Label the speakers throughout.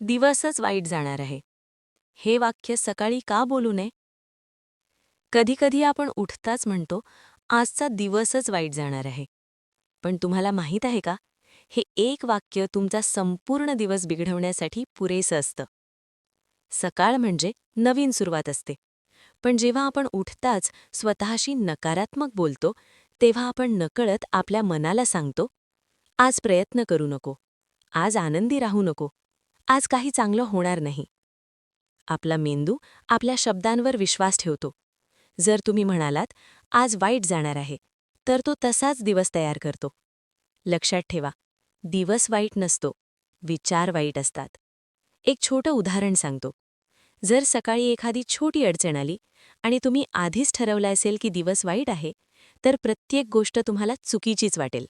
Speaker 1: दिवसच वाईट जाणार आहे. हे वाक्य सकाळी का बोलू नये? कधीकधी आपण उठताच म्हणतो आजचा दिवसच वाईट जाणार आहे. पण तुम्हाला माहीत आहे का? हे एक वाक्य तुमचा संपूर्ण दिवस बिघडवण्यासाठी पुरेसं असतं. सकाळ म्हणजे नवीन सुरुवात असते. पण जेव्हा आपण उठताच स्वतःशी नकारात्मक बोलतो तेव्हा आपण नकळत आपल्या मनाला सांगतो आज प्रयत्न करू नको. आज आनंदी राहू नको. आज काही चांगलं होणार नाही. आपला मेंदू आपल्या शब्दांवर विश्वास ठेवतो. जर तुम्ही म्हणालात आज वाईट जाणार आहे तर तो तसाच दिवस तयार करतो. लक्षात ठेवा दिवस वाईट नसतो विचार वाईट असतात. एक छोटं उदाहरण सांगतो. जर सकाळी एखादी छोटी अडचण आली आणि तुम्ही आधीच ठरवलं असेल की दिवस वाईट आहे तर प्रत्येक गोष्ट तुम्हाला चुकीचीच वाटेल.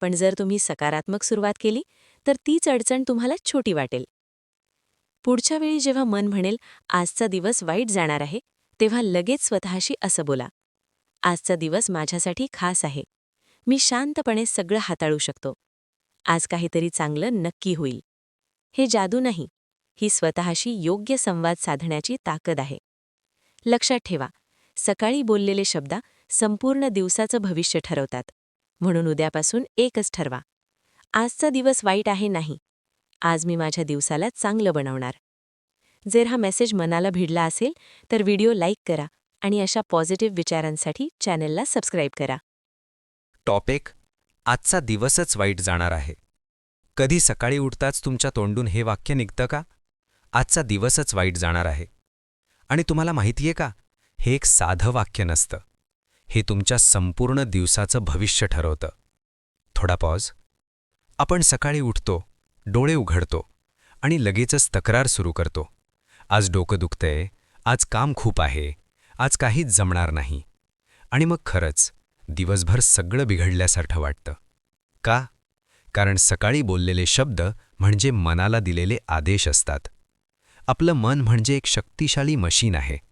Speaker 1: पण जर तुम्ही सकारात्मक सुरुवात केली तर तीच अडचण तुम्हाला छोटी वाटेल. पुढच्या वेळी जेव्हा मन म्हणेल आजचा दिवस वाईट जाणार आहे तेव्हा लगेच स्वतःशी असं बोला आजचा दिवस माझ्यासाठी खास आहे. मी शांतपणे सगळं हाताळू शकतो. आज काहीतरी चांगलं नक्की होईल. हे जादू नाही. ही स्वतःशी योग्य संवाद साधण्याची ताकद आहे. लक्षात ठेवा सकाळी बोललेले शब्द संपूर्ण दिवसाचं भविष्य ठरवतात. म्हणून उद्यापासून एकच ठरवा. आजचा दिवस वाईट आहे नाही. आज मी माझ्या दिवसाला चांगलं बनवणार. जर हा मेसेज मनाला भिडला असेल तर व्हिडिओ लाईक करा आणि अशा पॉझिटिव्ह विचारांसाठी चॅनेलला सबस्क्राईब करा.
Speaker 2: टॉपिक आजचा दिवसच वाईट जाणार आहे. कधी सकाळी उठताच तुमच्या तोंडून हे वाक्य निघतं का? आजचा दिवसच वाईट जाणार आहे. आणि तुम्हाला माहितीये का हे एक साधं वाक्य नसतं. हे तुमच्या संपूर्ण दिवसाचं भविष्य ठरवतं. थोडा पॉज आपण सकाळी उठतो डोळे उघडतो आणि लगेचच तक्रार सुरू करतो. आज डोकं दुखतंय आज काम खूप आहे आज काहीच जमणार नाही. आणि मग खरंच दिवसभर सगळं बिघडल्यासारखं वाटतं. का? कारण सकाळी बोललेले शब्द म्हणजे मनाला दिलेले आदेश असतात. आपलं मन म्हणजे एक शक्तिशाली मशीन आहे.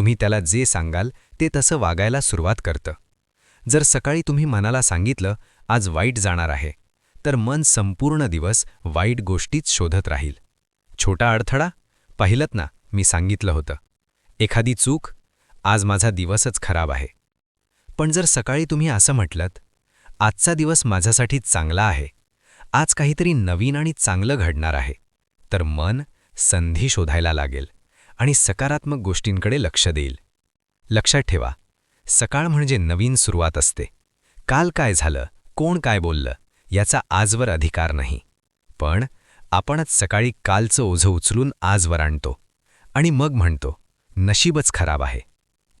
Speaker 2: तुम्ही त्याला जे सांगाल ते तसं वागायला सुरुवात करतं. जर सकाळी तुम्ही मनाला सांगितलं आज वाईट जाणार आहे तर मन संपूर्ण दिवस वाईट गोष्टीच शोधत राहील. छोटा अडथळा? पाहिलत ना मी सांगितलं होतं. एखादी चूक? आज माझा दिवसच खराब आहे. पण जर सकाळी तुम्ही असं म्हटलंत आजचा दिवस माझ्यासाठी चांगला आहे. आज काहीतरी नवीन आणि चांगलं घडणार आहे तर मन संधी शोधायला लागेल. आणि सकारात्मक गोष्टींकडे लक्ष देईल. लक्षात ठेवा सकाळ म्हणजे नवीन सुरुवात असते. काल काय झालं कोण काय बोललं याचा आजवर अधिकार नाही. पण आपणच सकाळी कालचं ओझं उचलून आजवर आणतो. आणि मग म्हणतो नशीबच खराब आहे.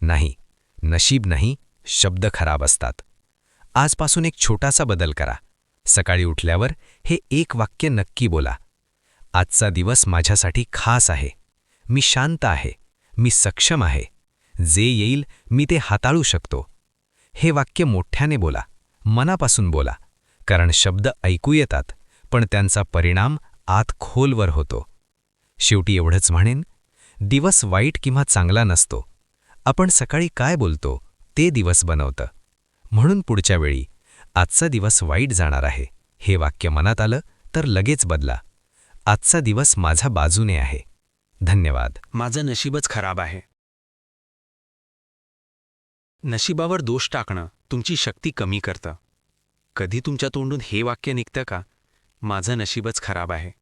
Speaker 2: नाही नशीब नाही शब्द खराब असतात. आजपासून एक छोटासा बदल करा. सकाळी उठल्यावर हे एक वाक्य नक्की बोला. आजचा दिवस माझ्यासाठी खास आहे. मी शांत आहे मी सक्षम आहे जे येईल मी ते हाताळू शकतो. हे वाक्य मोठ्याने बोला मनापासून बोला कारण शब्द ऐकू येतात पण त्यांचा परिणाम आत खोलवर होतो. शेवटी एवढंच म्हणेन दिवस वाईट किंवा चांगला नसतो. आपण सकाळी काय बोलतो ते दिवस बनवतं. म्हणून पुढच्या वेळी आजचा दिवस वाईट जाणार आहे हे वाक्य मनात आलं तर लगेच बदला. आजचा दिवस माझा बाजूने आहे. धन्यवाद.
Speaker 3: माझं नशीबच खराब आहे. नशिबावर दोष टाकणं तुमची शक्ती कमी करतं. कधी तुमच्या तोंडून हे वाक्य निघतं का? माझं नशीबच खराब आहे.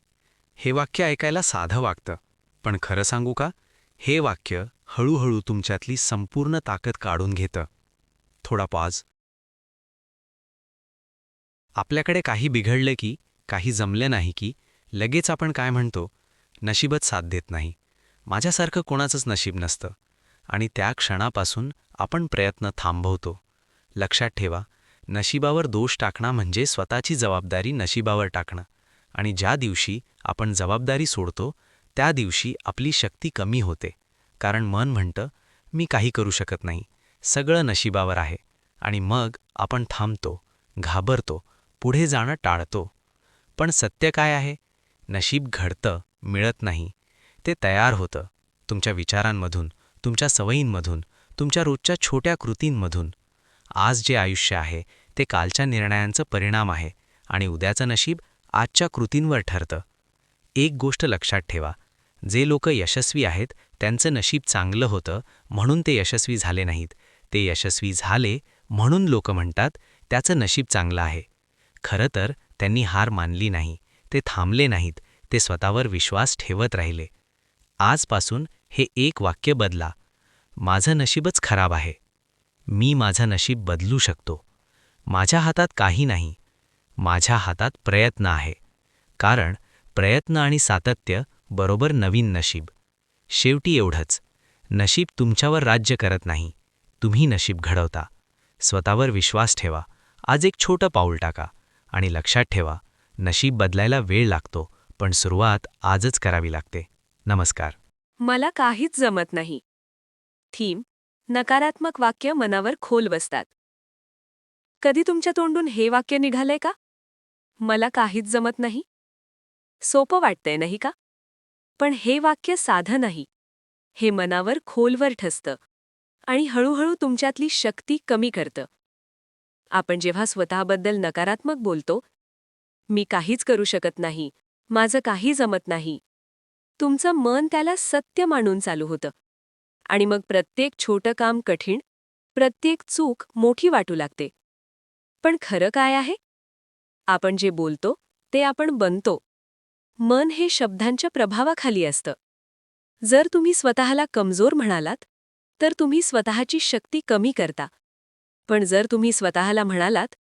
Speaker 3: हे वाक्य ऐकायला साधं वागतं. पण खरं सांगू का? हे वाक्य हळूहळू तुमच्यातली संपूर्ण ताकद काढून घेतं. थोडा पॉज आपल्याकडे काही बिघडलं की काही जमलं नाही की लगेच आपण काय म्हणतो? नशीबच साथ देत नाही. माझ्यासारखं कोणाचंच नशीब नसतं. आणि त्या क्षणापासून आपण प्रयत्न थांबवतो. लक्षात ठेवा नशिबावर दोष टाकणं म्हणजे स्वतःची जबाबदारी नशिबावर टाकणं. आणि ज्या दिवशी आपण जबाबदारी सोडतो त्या दिवशी आपली शक्ती कमी होते. कारण मन म्हणतं मी काही करू शकत नाही. सगळं नशिबावर आहे. आणि मग आपण थांबतो घाबरतो पुढे जाणं टाळतो. पण सत्य काय आहे? नशीब घडतं मिळत नाही. ते तयार होतं. तुमच्या विचारांमधून तुमच्या सवयींमधून तुमच्या रोजच्या छोट्या कृतींमधून. आज जे आयुष्य आहे ते कालच्या निर्णयांचं परिणाम आहे आणि उद्याचं नशीब आजच्या कृतींवर ठरतं.
Speaker 2: एक गोष्ट लक्षात ठेवा. जे लोक यशस्वी आहेत त्यांचं नशीब चांगलं होतं म्हणून ते यशस्वी झाले नाहीत. ते यशस्वी झाले म्हणून लोक म्हणतात त्याचं नशीब चांगलं आहे. खरं तर त्यांनी हार मानली नाही. ते थांबले नाहीत ते स्वतःवर विश्वास ठेवत राहिले. आजपासून हे एक वाक्य बदला. माझं नशीबच खराब आहे. मी माझं नशीब बदलू शकतो. माझ्या हातात काही नाही. माझ्या हातात प्रयत्न आहे. कारण प्रयत्न आणि सातत्य बरोबर नवीन नशीब. शेवटी एवढंच. नशीब तुमच्यावर राज्य करत नाही. तुम्ही नशीब घडवता. स्वतःवर विश्वास ठेवा. आज एक छोटं पाऊल टाका आणि लक्षात ठेवा. नशीब बदलायला वेळ लागतो पण सुरुवात आजच करावी लागते. नमस्कार.
Speaker 4: मला काहीच जमत नाही. थीम नकारात्मक वाक्य मनावर खोल बसतात. कधी तुमच्या तोंडून हे वाक्य निघालंय का? मला काहीच जमत नाही. सोपं वाटतंय नाही का? पण हे वाक्य साधं नाही. हे मनावर खोलवर ठसतं. आणि हळूहळू तुमच्यातली शक्ती कमी करतं. आपण जेव्हा स्वतःबद्दल नकारात्मक बोलतो मी काहीच करू शकत नाही. माझं काही जमत नाही. तुमचं मन त्याला सत्य मानून चालू होतं. आणि मग प्रत्येक छोटं काम कठीण प्रत्येक चूक मोठी वाटू लागते. पण खरं काय आहे? आपण जे बोलतो ते आपण बनतो. मन हे शब्दांच्या प्रभावाखाली असतं. जर तुम्ही स्वतःला कमजोर म्हणालात तर तुम्ही स्वतःची शक्ती कमी करता. पण जर तुम्ही स्वतःला म्हणालात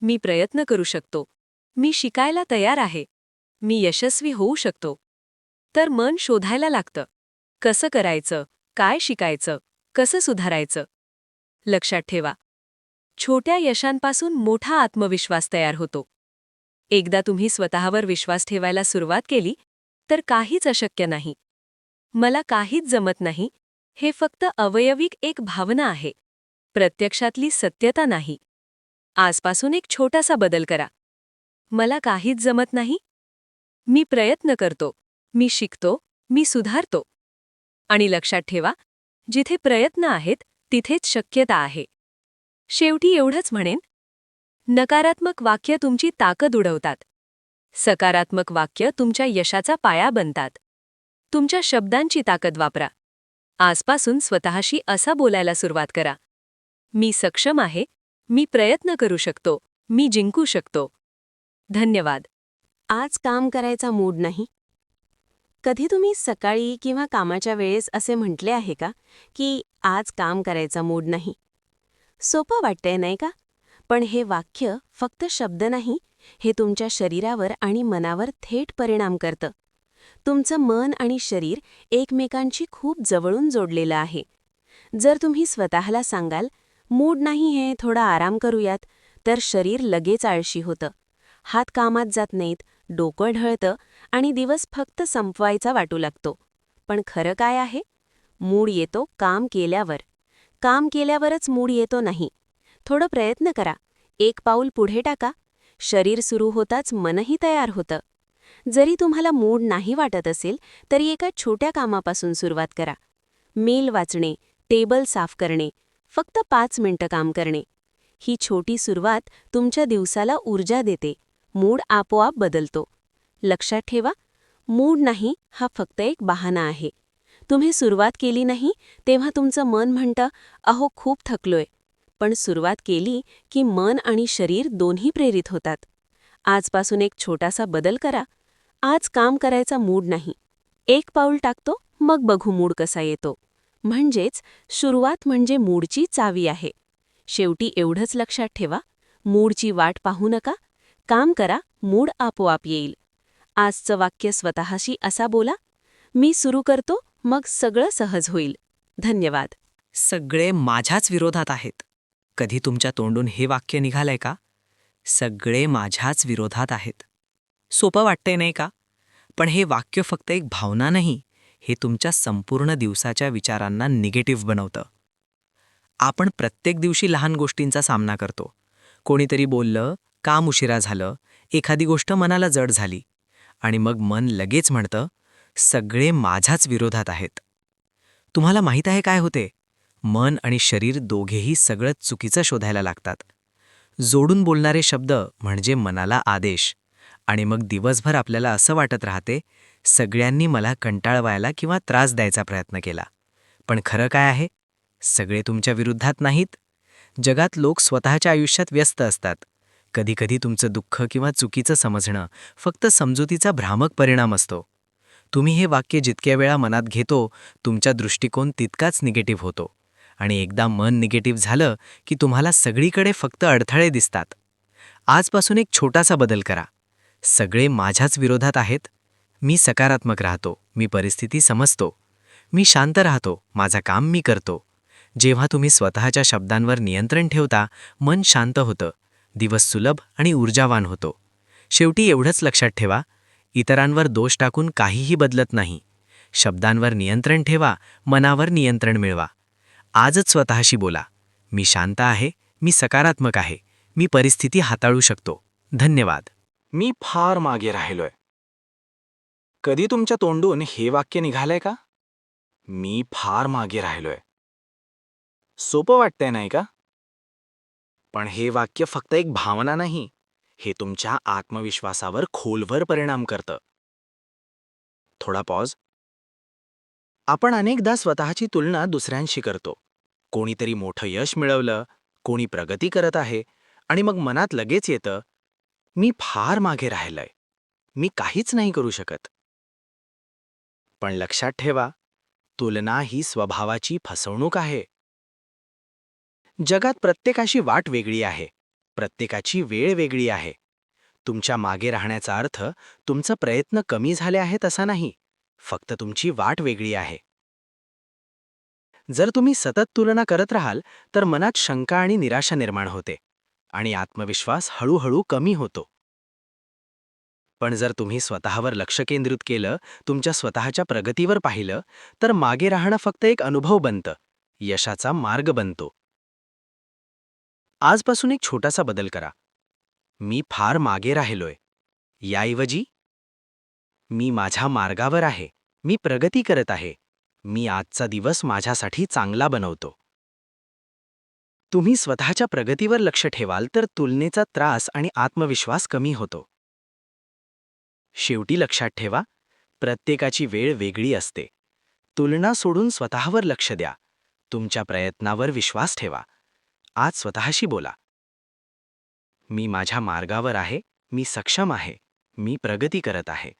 Speaker 4: मी प्रयत्न करू शकतो. मी शिकायला तयार आहे. मी यशस्वी होऊ शकतो. तर मन शोधायला लागतं. कसं करायचं? काय शिकायचं? कसं सुधारायचं? लक्षात ठेवा. छोट्या यशांपासून मोठा आत्मविश्वास तयार होतो. एकदा तुम्ही स्वतःवर विश्वास ठेवायला सुरुवात केली तर काहीच अशक्य नाही. मला काहीच जमत नाही. हे फक्त अवयविक एक भावना आहे. प्रत्यक्षातली सत्यता नाही. आजपासून एक छोटासा बदल करा. मला काहीच जमत नाही? मी प्रयत्न करतो. मी शिकतो. मी सुधारतो. आणि लक्षात ठेवा जिथे प्रयत्न आहेत तिथेच शक्यता आहे. शेवटी एवढंच म्हणेन. नकारात्मक वाक्य तुमची ताकद उडवतात. सकारात्मक वाक्य तुमच्या यशाचा पाया बनतात. तुमच्या शब्दांची ताकद वापरा. आजपासून स्वतःशी असा बोलायला सुरुवात करा. मी सक्षम आहे. मी प्रयत्न करू शकतो. मी जिंकू शकतो. धन्यवाद.
Speaker 1: आज काम करायचा मूड नाही? कधी तुम्ही सकाळी किंवा कामाच्या वेळेस असे म्हटले आहे का की आज काम करायचा मूड नाही? सोपं वाटतंय नाही का? पण हे वाक्य फक्त शब्द नाही हे तुमच्या शरीरावर आणि मनावर थेट परिणाम करतं. तुमचं मन आणि शरीर एकमेकांशी खूप जवळून जोडलेलं आहे. जर तुम्ही स्वतःला सांगाल मूड नाही हे थोडा आराम करूयात तर शरीर लगेच आळशी होतं. हात कामात जात नाहीत डोकं ढळतं आणि दिवस फक्त संपवायचा वाटू लागतो. पण खरं काय आहे? मूड येतो काम केल्यावर. काम केल्यावरच मूड येतो नाही. थोडं प्रयत्न करा. एक पाऊल पुढे टाका. शरीर सुरू होताच मनही तयार होतं. जरी तुम्हाला मूड नाही वाटत असेल तरी एका छोट्या कामापासून सुरुवात करा. मेल वाचणे टेबल साफ करणे फक्त पाच मिनिटं काम करणे. ही छोटी सुरुवात तुमच्या दिवसाला ऊर्जा देते. मूड आपोआप बदलतो. लक्षात ठेवा मूड नाही हा फक्त एक बहाणा आहे. तुम्ही सुरुवात केली नाही तेव्हा तुमचं मन म्हणतं अहो खूप थकलोय. पण सुरुवात केली की मन आणि शरीर दोन्ही प्रेरित होतात. आजपासून एक छोटासा बदल करा. आज काम करायचा मूड नाही. एक पाऊल टाकतो मग बघू मूड कसा येतो. म्हणजेच सुरुवात म्हणजे मूडची चावी आहे. शेवटी एवढंच लक्षात ठेवा. मूडची वाट पाहू नका काम करा मूड आपोआप येईल. आजचं वाक्य स्वतःशी असा बोला मी सुरू करतो मग सगळं सहज होईल. धन्यवाद.
Speaker 5: सगळे माझ्याच विरोधात आहेत. कधी तुमच्या तोंडून हे वाक्य निघालंय का? सगळे माझ्याच विरोधात आहेत. सोपं वाटतंय नाही का? पण हे वाक्य फक्त एक भावना नाही हे तुमच्या संपूर्ण दिवसाच्या विचारांना निगेटिव्ह बनवतं. आपण प्रत्येक दिवशी लहान गोष्टींचा सामना करतो. कोणीतरी बोललं काम उशिरा झालं एखादी गोष्ट मनाला जड झाली आणि मग मन लगेच म्हणतं सगळे माझ्याच विरोधात आहेत. तुम्हाला माहीत आहे काय होते? मन आणि शरीर दोघेही सगळं चुकीचं शोधायला लागतात. जोडून बोलणारे शब्द म्हणजे मनाला आदेश आणि मग दिवसभर आपल्याला असं वाटत राहते सगळ्यांनी मला कंटाळवायला किंवा त्रास द्यायचा प्रयत्न केला. पण खरं काय आहे? सगळे तुमच्या विरुद्धात नाहीत. जगात लोक स्वतःच्या आयुष्यात व्यस्त असतात. कधीकधी तुमचं दुःख किंवा चुकीचं समजणं फक्त समजुतीचा भ्रामक परिणाम असतो. तुम्ही हे वाक्य जितक्या वेळा मनात घेतो तुमचा दृष्टिकोन तितकाच निगेटिव्ह होतो. आणि एकदा मन निगेटिव्ह झालं की तुम्हाला सगळीकडे फक्त अडथळे दिसतात. आजपासून एक छोटासा बदल करा. सगळे माझ्याच विरोधात आहेत. मी सकारात्मक राहतो. मी परिस्थिती समजतो. मी शांत राहतो. माझं काम मी करतो. जेव्हा तुम्ही स्वतःच्या शब्दांवर नियंत्रण ठेवता मन शांत होतं. दिवस सुलभ आणि ऊर्जावान होतो. शेवटी एवढंच लक्षात ठेवा इतरांवर दोष टाकून काहीही बदलत नाही. शब्दांवर नियंत्रण ठेवा मनावर नियंत्रण मिळवा. आजच स्वतःशी बोला. मी शांत आहे मी सकारात्मक आहे मी परिस्थिती हाताळू शकतो. धन्यवाद.
Speaker 2: मी फार मागे राहिलोय. कधी तुमच्या तोंडून हे वाक्य निघालंय का? मी फार मागे राहिलोय. सोपं वाटतंय नाही का? पण हे वाक्य फक्त एक भावना नाही हे तुमच्या आत्मविश्वासावर खोलवर परिणाम करतं. थोडा पॉज आपण अनेकदा स्वतःची तुलना दुसऱ्यांशी करतो. कोणीतरी मोठं यश मिळवलं कोणी प्रगती करत आहे आणि मग मनात लगेच येतं मी फार मागे राहिलंय. मी काहीच नाही करू शकत. पण लक्षात ठेवा तुलना ही स्वभावाची फसवणूक आहे. जगात प्रत्येकाशी वाट वेगळी आहे. प्रत्येकाची वेळ वेगळी आहे. तुमच्या मागे राहण्याचा अर्थ तुमचा प्रयत्न कमी झाले आहेत असा नाही फक्त तुमची वाट वेगळी आहे. जर तुम्ही सतत तुलना करत राहाल तर मनात शंका आणि निराशा निर्माण होते आणि आत्मविश्वास हळूहळू कमी होतो. पण जर तुम्ही स्वतःवर लक्ष केंद्रित केलं तुमच्या स्वतःच्या प्रगतीवर पाहिलं तर मागे राहणं फक्त एक अनुभव बनतं यशाचा मार्ग बनतो. आजपासून एक छोटासा बदल करा. मी फार मागे राहिलोय. याऐवजी मी माझ्या मार्गावर आहे. मी प्रगती करत आहे. मी आजचा दिवस माझ्यासाठी चांगला बनवतो. तुम्ही स्वतःच्या प्रगतीवर लक्ष ठेवाल तर तुलनेचा त्रास आणि आत्मविश्वास कमी होतो. शेवटी लक्षात ठेवा प्रत्येकाची वेळ वेगळी असते. तुलना सोडून स्वतःवर लक्ष द्या. तुमच्या प्रयत्नावर विश्वास ठेवा. आज स्वतःशी बोला. मी माझ्या मार्गावर आहे मी सक्षम आहे मी प्रगती करत आहे.